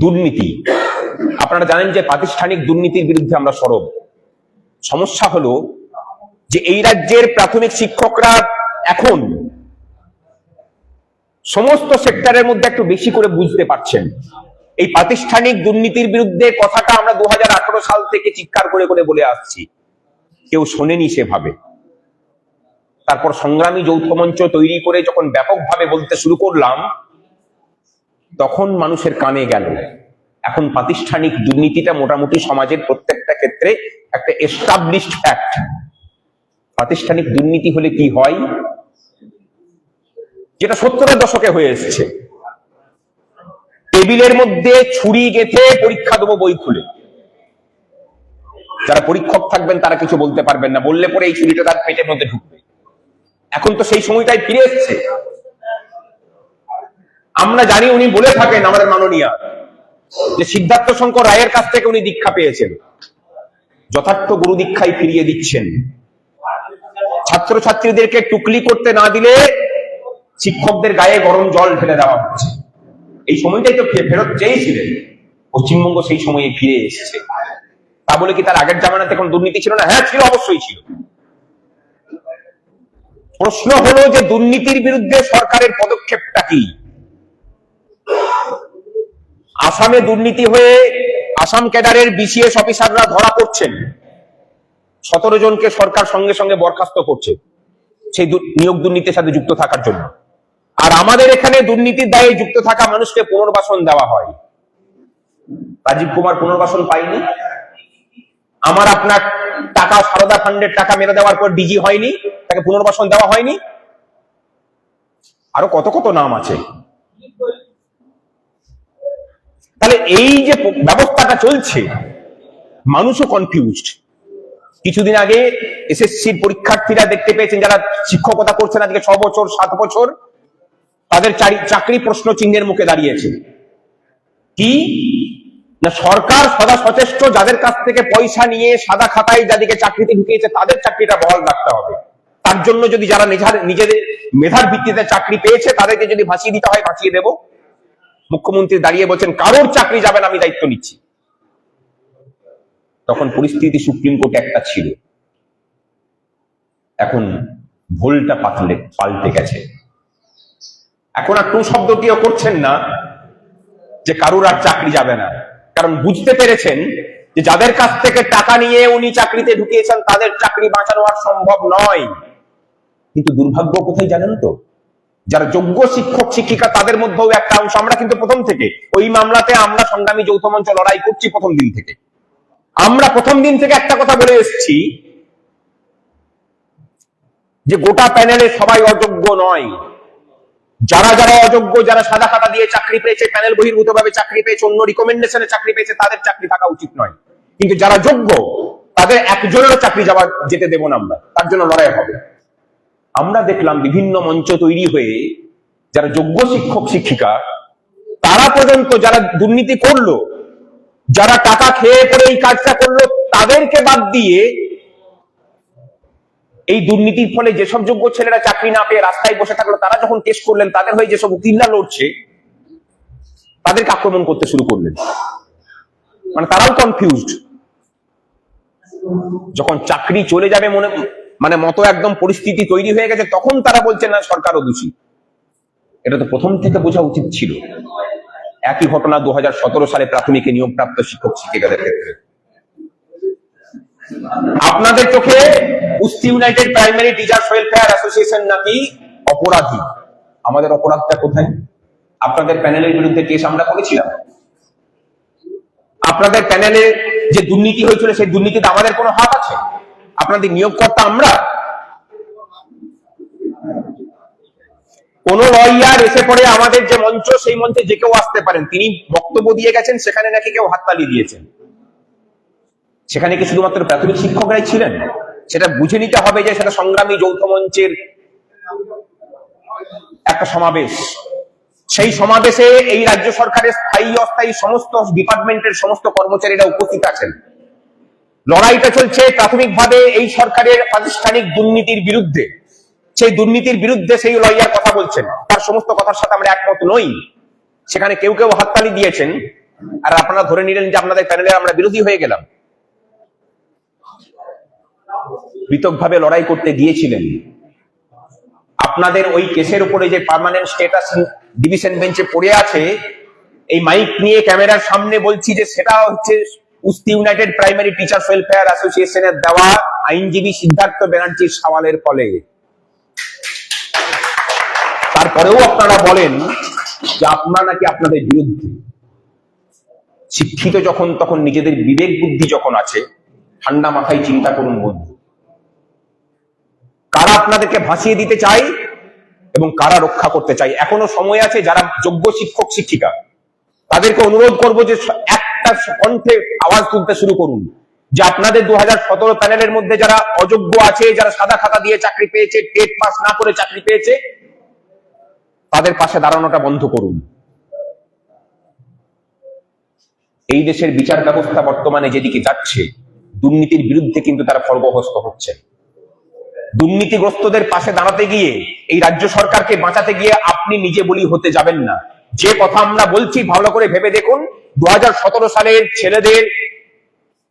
দুর্নীতি। আপনারা জানেন যে প্রাতিষ্ঠানিক দুর্নীতির বিরুদ্ধে আমরা সরব। সমস্যা হলো যে এই রাজ্যের প্রাথমিক শিক্ষকরা এখন সমস্ত সেক্টরের মধ্যে একটু বেশি করে বুঝতে পারছেন। এই প্রাতিষ্ঠানিক দুর্নীতির বিরুদ্ধে কথাটা আমরা দু হাজার আঠারো সাল থেকে চিৎকার করে করে বলে আসছি। কেউ শোনেনি সেভাবে। তারপর সংগ্রামী যৌথ মঞ্চ তৈরি করে যখন ব্যাপকভাবে বলতে শুরু করলাম তখন মানুষের কানে গেল। এখন প্রাতিষ্ঠানিক দুর্নীতিটা মোটামুটি সমাজের প্রত্যেকটা ক্ষেত্রে একটা এস্টাবলিশড ফ্যাক্ট প্রাতিষ্ঠানিক দুর্নীতি হলে কি হয়? যেটা সত্তরের দশকে হয়ে এসেছে। টেবিলের মধ্যে ছুরি গেঁথে পরীক্ষা দেবো বই খুলে। যারা পরীক্ষক থাকবেন, তারা কিছু বলতে পারবেন না। বললে পরে এই ছুরিটা তার পেটের মধ্যে ঢুকবে। এখন তো সেই সময়টাই ফিরে এসছে। আমরা জানি উনি বলে থাকেন আমাদের মাননীয়া। যে সিদ্ধার্থ শঙ্কর রায়ের কাছ থেকে উনি দীক্ষা পেয়েছেন। যথার্থ গুরু দীক্ষায় ফিরিয়ে দিচ্ছেন। ছাত্রছাত্রীদেরকে টুকলি করতে না দিলে শিক্ষকদের গায়ে গরম জল ঢেলে দেওয়া হচ্ছে। এই সময়টাই তো ফেরত চেয়েছিলেন। পশ্চিমবঙ্গ সেই সময়ে ফিরে এসেছে। তা বলে কি তার আগের জামানাতে কোনো দুর্নীতি ছিল না? হ্যাঁ ছিল, অবশ্যই ছিল। প্রশ্ন হলো যে দুর্নীতির বিরুদ্ধে সরকারের পদক্ষেপটা কি? আসামে দুর্নীতি হয়ে আসাম ক্যাডারের বিসিএস অফিসাররা ধরা পড়ছেন। সতেরো জনকে সরকার সঙ্গে সঙ্গে বরখাস্ত করছে সেই নিয়োগ দুর্নীতির সাথে যুক্ত থাকার জন্য। আর আমাদের এখানে দুর্নীতির দায়ে যুক্ত থাকা মানুষকে পুনর্বাসন দেওয়া হয়। রাজীব কুমার পুনর্বাসন পাইনি আমার আপনার টাকা, সারদা ফান্ডের টাকা মেরে দেওয়ার পর ডিজি হয়নি, তাকে পুনর্বাসন দেওয়া হয়নি। আরও কত কত নাম আছে। তাহলে এই যে ব্যবস্থাটা চলছে, মানুষও কনফিউজড কিছুদিন আগে এসএসসির পরীক্ষার্থীরা দেখতে পেয়েছেন, যারা শিক্ষকতা করছেন আজকে ছ বছর, সাত বছর, তাদের চাকরি প্রশ্ন চিহ্নের মুখে দাঁড়িয়েছে। কি? না সরকার সদা সচেষ্ট, যাদের কাছ থেকে পয়সা নিয়ে সাদা খাতায় যাদেরকে চাকরিতে ঢুকিয়েছে, তাদের চাকরিটা বহাল রাখতে হবে। তার জন্য যদি যারা নিজেদের মেধার ভিত্তিতে চাকরি পেয়েছে, তাদেরকে যদি ভাসিয়ে দিতে হয় ভাসিয়ে দেব। মুখ্যমন্ত্রী দাঁড়িয়ে বলছেন, কারোর চাকরি যাবে না, আমি দায়িত্ব নিচ্ছি। তখন পরিস্থিতি সুপ্রিম কোর্টে একটা ছিল। এখন ভুলটা পাতলে পাল্টে গেছে। এখন আর টু শব্দটিও করছেন না যে কারুর আর চাকরি যাবে না। কারণ বুঝতে পেরেছেন যে যাদের কাছ থেকে টাকা নিয়ে উনি চাকরিতে ঢুকিয়েছেন, তাদের চাকরি বাঁচানো আর সম্ভব নয়। কিন্তু দুর্ভাগ্য কোথায় জানেন তো? যারা যোগ্য শিক্ষক, শিক্ষিকা তাদের মধ্যেও একটা অংশ। আমরা কিন্তু প্রথম থেকে, ওই মামলাতে আমরা সংগ্রামী যৌথ মঞ্চ লড়াই করছি প্রথম দিন থেকে। আমরা প্রথম দিন থেকে একটা কথা বলে এসেছি যে গোটা প্যানেলে সবাই অযোগ্য নয়। যারা যারা অযোগ্য, যারা সাদা খাতা দিয়ে চাকরি পেয়েছে, প্যানেল বহির্ভূত ভাবে চাকরি পেয়েছে, অন্য রিকমেন্ডেশনে চাকরি পেয়েছে, তাদের চাকরি থাকা উচিত নয়। কিন্তু যারা যোগ্য, তাদের একজনেরও চাকরি যাওয়া যেতে দেব না আমরা। তার জন্য লড়াই হবে। আমরা দেখলাম বিভিন্ন মঞ্চ তৈরি হয়ে যারা যোগ্য শিক্ষক, শিক্ষিকা, তারা পর্যন্ত যারা দুর্নীতি করল, যারা টাকা খেয়ে পরে এই কাজটা করল, তাদেরকে বাদ দিয়ে এই দুর্নীতির ফলে যেসব যোগ্য ছেলেরা চাকরি না পেয়ে রাস্তায় বসে থাকল, তারা যখন টেস্ট করলেন, তাদের হয়ে যেসব উকিল্লা লড়ছে, তাদেরকে আক্রমণ করতে শুরু করলেন। মানে তারাও কনফিউজড যখন চাকরি চলে যাবে মনে মানে মতো একদম পরিস্থিতি তৈরি হয়ে গেছে, তখন তারা বলছেন না, সরকারও দোষী। এটা তো প্রথম থেকে বোঝা উচিত ছিল। একই ঘটনা দু হাজার সতেরো সালে প্রাথমিকে নিয়োগপ্রাপ্ত শিক্ষক শিক্ষিকাদের ক্ষেত্রে। আপনাদের চোখে উস্তি united primary teachers welfare association নাকি অপরাধী? আমাদের অপরাধটা কোথায়? আপনাদের প্যানেলের বিরুদ্ধে কেস আমরা করেছিলাম। আপনাদের প্যানেলে যে দুর্নীতি হয়েছিল, সেই দুর্নীতিতে আমাদের কোনো হাত আছে? আপনাদের নিয়োগকর্তা আমরা? কোন লয়ার এসে পড়ে আমাদের যে মঞ্চ, সেই মঞ্চে যে কেউ আসতে পারেন। তিনি বক্তব্য দিয়ে গেছেন, সেখানে নাকি কেউ হাততালি দিয়েছেন। সেখানে কি শুধুমাত্র প্রাথমিক শিক্ষকরাই ছিলেন? সেটা বুঝে নিতে হবে যে সেটা সংগ্রামী যৌথ মঞ্চের একটা সমাবেশ। সেই সমাবেশে এই রাজ্য সরকারের স্থায়ী, অস্থায়ী সমস্ত ডিপার্টমেন্টের সমস্ত কর্মচারীরা উপস্থিত আছেন। লড়াইটা চলছে প্রাথমিকভাবে এই সরকারের প্রাতিষ্ঠানিক দুর্নীতির বিরুদ্ধে। সেই দুর্নীতির বিরুদ্ধে সেই লয়ার কথা বলছেন। তার সমস্ত কথার সাথে আমরা একমত নই। সেখানে কেউ কেউ হাততালি দিয়েছেন। আর আপনারা ধরে নিলেন যে আপনাদের প্যানেলের আমরা বিরোধী হয়ে গেলাম। পৃথকভাবে লড়াই করতে গিয়েছিলেন। আপনাদের ওই কেসের উপরে যে পার্মানেন্ট স্টেটাস ডিভিশন বেঞ্চে পড়ে আছে, এই মাইক নিয়ে ক্যামেরার সামনে বলছি যে সেটা হচ্ছে উস্তি ইউনাইটেড প্রাইমারি টিচার্স ওয়েলফেয়ার অ্যাসোসিয়েশনের দেওয়া আইনজীবী সিদ্ধার্থ ব্যানার্জির সওয়ালের ফলে তারপরেও আপনারা বলেন যে আপনারা নাকি আপনাদের বিরুদ্ধে। শিক্ষিত যখন, তখন নিজেদের বিবেক বুদ্ধি যখন আছে, ঠান্ডা মাথায় চিন্তা করুন বন্ধু। কারা আপনাদেরকে ভাসিয়ে দিতে চাই এবং কারা রক্ষা করতে চাই এখনও সময় আছে যারা যোগ্য শিক্ষক, শিক্ষিকা। তাদেরকে অনুরোধ করব যে একটা কণ্ঠে আওয়াজ তুলতে শুরু করুন। যে আপনাদের দু হাজার সতেরো প্যানেলের মধ্যে যারা অযোগ্য আছে, যারা সাদা খাতা দিয়ে চাকরি পেয়েছে, টেট পাস না করে চাকরি পেয়েছে, তাদের পাশে দাঁড়ানোটা বন্ধ করুন। এই দেশের বিচার ব্যবস্থা বর্তমানে যেদিকে যাচ্ছে, দুর্নীতির বিরুদ্ধে কিন্তু তারা খর্বহস্ত হচ্ছে। দুর্নীতিগ্রস্তদের পাশে দাঁড়াতে গিয়ে এই রাজ্য সরকারকে বাঁচাতে গিয়ে আপনি নিজে বলি হতে যাবেন না। যে কথা আমরা বলছি, ভালো করে ভেবে দেখুন দু সালের ছেলেদের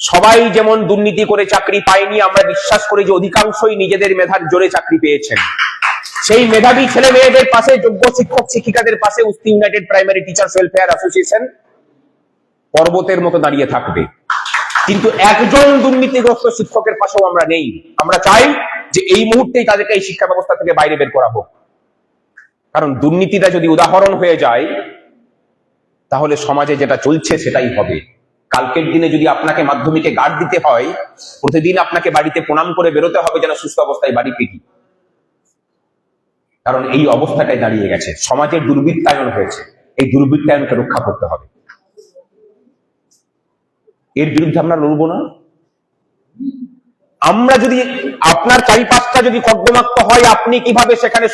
সবাই যেমন দুর্নীতি করে চাকরি পায়নি, আমরা বিশ্বাস করি যে অধিকাংশই নিজেদের মেধার জোরে চাকরি পেয়েছেন। সেই মেধাবী ছেলে মেয়েদের পাশে যোগ্য শিক্ষক, শিক্ষিকাদের পাশে উস্তি united primary teachers welfare association পর্বতের মতো দাঁড়িয়ে থাকবে। কিন্তু একজন দুর্নীতিগ্রস্ত শিক্ষকের পাশেও আমরা নেই। আমরা চাই যে এই মুহূর্তেই তাদেরকে এই শিক্ষা ব্যবস্থা থেকে বাইরে বের করা হোক। কারণ দুর্নীতিটা যদি উদাহরণ হয়ে যায়, তাহলে সমাজে যেটা চলছে সেটাই হবে। কালকের দিনে যদি আপনাকে মাধ্যমিকে গার্ড দিতে হয়, প্রতিদিন আপনাকে বাড়িতে প্রণাম করে বেরোতে হবে যেন সুস্থ অবস্থায় বাড়ি ফিরি। কারণ এই অবস্থাটাই দাঁড়িয়ে গেছে। সমাজের দুর্বৃত্তায়ন হয়েছে। এই দুর্বৃত্তায়নকে রক্ষা করতে হবে। এর বিরুদ্ধে আমরা লড়বো না? আমরা যদি আপনার চারিপাশটা যদি কর্দমাক্ত হয়, আপনি কীভাবে সেখানে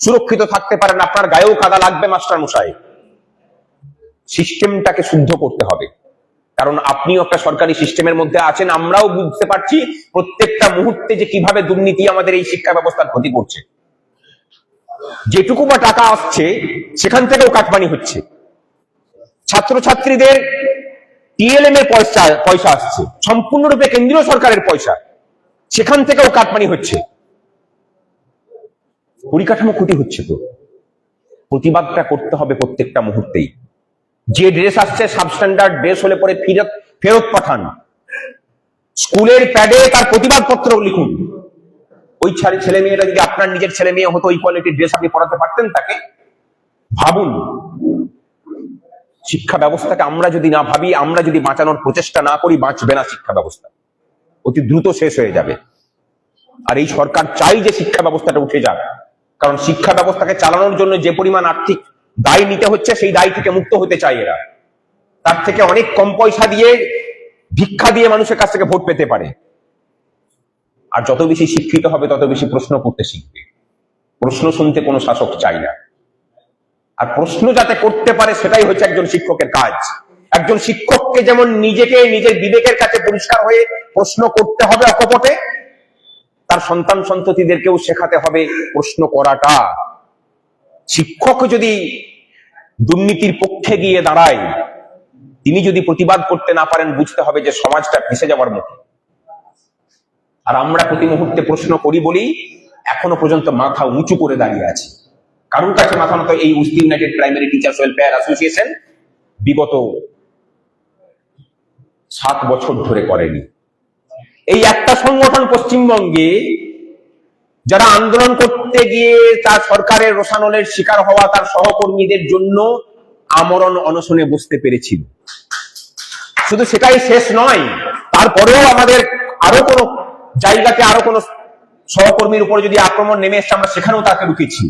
সুরক্ষিত থাকতে পারেন, আপনার গায়েও কাদা লাগবে, মাস্টার মশাই। সিস্টেমটাকে শুদ্ধ করতে হবে। কারণ আপনিও একটা সরকারি সিস্টেমের মধ্যে আছেন, আমরাও বুঝতে পারছি প্রত্যেকটা মুহূর্তে যে কীভাবে দুর্নীতি আমাদের এই শিক্ষা ব্যবস্থার ক্ষতি করছে। যেটুকু বা টাকা আসছে, সেখান থেকেও কাটমানি হচ্ছে। ছাত্রছাত্রীদের টিএলএম এর পয়সা পয়সা আসছে, সম্পূর্ণরূপে কেন্দ্রীয় সরকারের পয়সা, সেখান থেকেও কাটমানি হচ্ছে। পরিকাঠামো ক্ষতি হচ্ছে তো। প্রতিবাদটা করতে হবে প্রত্যেকটা মুহূর্তেই। যে ড্রেস আসছে সাবস্ট্যান্ডার্ড ড্রেস হলে পরে ফেরত ফেরত পাঠান। স্কুলের প্যাডে তার প্রতিবাদ পত্র লিখুন। ওই ছেলে ছেলে মেয়েরা যদি আপনার নিজের ছেলে মেয়ে হতো ওই কোয়ালিটির ড্রেস আপনি পড়াতে পারতেন তাকে? ভাবুন। শিক্ষা ব্যবস্থাকে আমরা যদি না ভাবি, আমরা যদি বাঁচানোর প্রচেষ্টা না করি, বাঁচবে না শিক্ষা ব্যবস্থা। অতি দ্রুত শেষ হয়ে যাবে। আর এই সরকার চাই যে শিক্ষা ব্যবস্থাটা উঠে যাক। কারণ শিক্ষা ব্যবস্থাকে চালানোর জন্য যে পরিমাণ আর্থিক দায় নিতে হচ্ছে, সেই দায় থেকে মুক্ত হতে চায় এরা। তার থেকে অনেক কম পয়সা দিয়ে, ভিক্ষা দিয়ে মানুষের কাছ থেকে ভোট পেতে পারে। আর যত বেশি শিক্ষিত হবে, তত বেশি প্রশ্ন করতে শিখবে। প্রশ্ন শুনতে কোনো শাসক চাই না। আর প্রশ্ন যাতে করতে পারে, সেটাই হচ্ছে একজন শিক্ষকের কাজ। একজন শিক্ষককে যেমন নিজেকে নিজের বিবেকের কাছে পরিষ্কার হয়ে প্রশ্ন করতে হবে অকপটে তার সন্তান সন্ততিদেরকেও শেখাতে হবে প্রশ্ন করাটা। শিক্ষক যদি দুর্নীতির পক্ষে গিয়ে দাঁড়ায়, তিনি যদি প্রতিবাদ করতে না পারেন, বুঝতে হবে যে সমাজটা ভেসে যাওয়ার মুখে। আর আমরা প্রতি মুহূর্তে প্রশ্ন করি বলি, এখনও পর্যন্ত মাথা উঁচু করে দাঁড়িয়ে আছে। কারোর কাছে মাথা মতো এই উস্তি united primary teachers welfare association বিগত সাত বছর ধরে করেনি। এই একটা সংগঠন পশ্চিমবঙ্গে যারা আন্দোলন করতে গিয়ে তার সরকারের রোশানলের শিকার হওয়া তার সহকর্মীদের জন্য আমরণ অনশনে বসতে পেরেছিল। শুধু সেটাই শেষ নয়, তারপরেও আমাদের আরও কোনো জায়গাতে আরও কোনো সহকর্মীর উপরে যদি আক্রমণ নেমে এসছে, আমরা সেখানেও তাকে রুখেছি।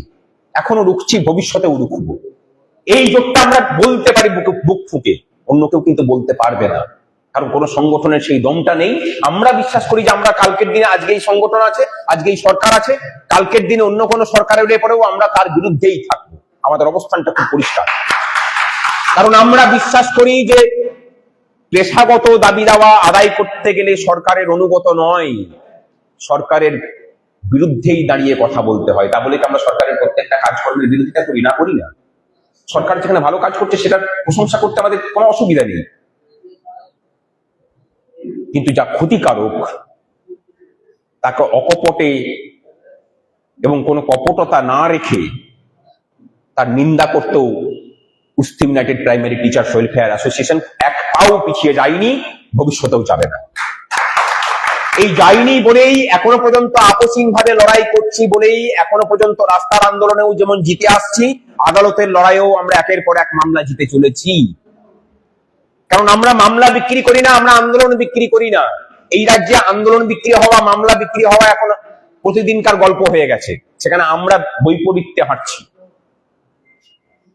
এখনও রুখছি, ভবিষ্যতেও রুখবো। এই যোগটা আমরা বলতে পারি বুক ফুকে অন্য কেউ কিন্তু বলতে পারবে না। কারণ কোন সংগঠনের সেই দমটা নেই। আমরা বিশ্বাস করি যে আমরা কালকের দিনে আজকে এই সংগঠন আছে আজকে এই সরকার আছে, কালকের দিনে অন্য কোনো সরকারের উঠে পরেও আমরা তার বিরুদ্ধেই থাকব। আমাদের অবস্থানটা খুব পরিষ্কার। কারণ আমরা বিশ্বাস করি যে পেশাগত দাবি দাওয়া আদায় করতে গেলে সরকারের অনুগত নয়। সরকারের বিরুদ্ধেই দাঁড়িয়ে কথা বলতে হয়। তা বলে কি আমরা সরকারের প্রত্যেকটা কাজকর্মের বিরোধিতা করি? না করি না। সরকার যেখানে ভালো কাজ করছে সেটার প্রশংসা করতে আমাদের কোনো অসুবিধা নেই। কিন্তু যা ক্ষতিকারক, তাকে অকপটে এবং কোনো কপটতা না রেখে তার নিন্দা করতেও উস্তি united primary teachers welfare association এক পাও পিছিয়ে যায়নি, ভবিষ্যতেও যাবে না। এই যায়নি বলেই এখনও পর্যন্ত আপসীন ভাবে লড়াই করছি বলেই এখনও পর্যন্ত রাস্তার আন্দোলনেও যেমন জিতে আসছি, আদালতের লড়াইও আমরা একের পর এক মামলা জিতে চলেছি। কারণ আমরা মামলা বিক্রি করি না, আমরা আন্দোলন বিক্রি করি না। এই রাজ্যে আন্দোলন বিক্রি হওয়া, মামলা বিক্রি হওয়া এখন প্রতিদিনকার গল্প হয়ে গেছে। সেখানে আমরা বৈপরীত্যে হাঁটছি।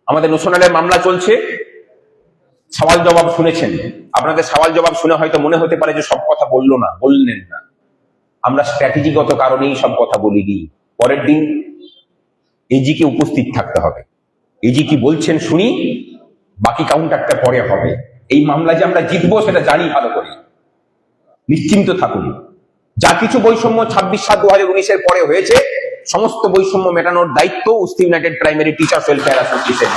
আমাদের নোশনালের মামলা চলছে। সওয়াল জবাব শুনেছেন। আপনাদের সওয়াল জবাব শুনে হয়তো মনে হতে পারে যে সব কথা বলল না, বললেন না। আমরা স্ট্র্যাটেজিগত কারণেই সব কথা বলিনি। পরের দিন এজিকে উপস্থিত থাকতে হবে। এজি কি বলছেন শুনি, বাকি কাউন্টারটা পরে হবে। এই মামলা যে আমরা জিতবো সেটা জানি ভালো করে। নিশ্চিন্ত থাকুন। যা কিছু বৈষম্য ছাব্বিশ সাত দু হাজার উনিশের পরে হয়েছে, সমস্ত বৈষম্য মেটানোর দায়িত্ব উস্তি united primary teacher welfare association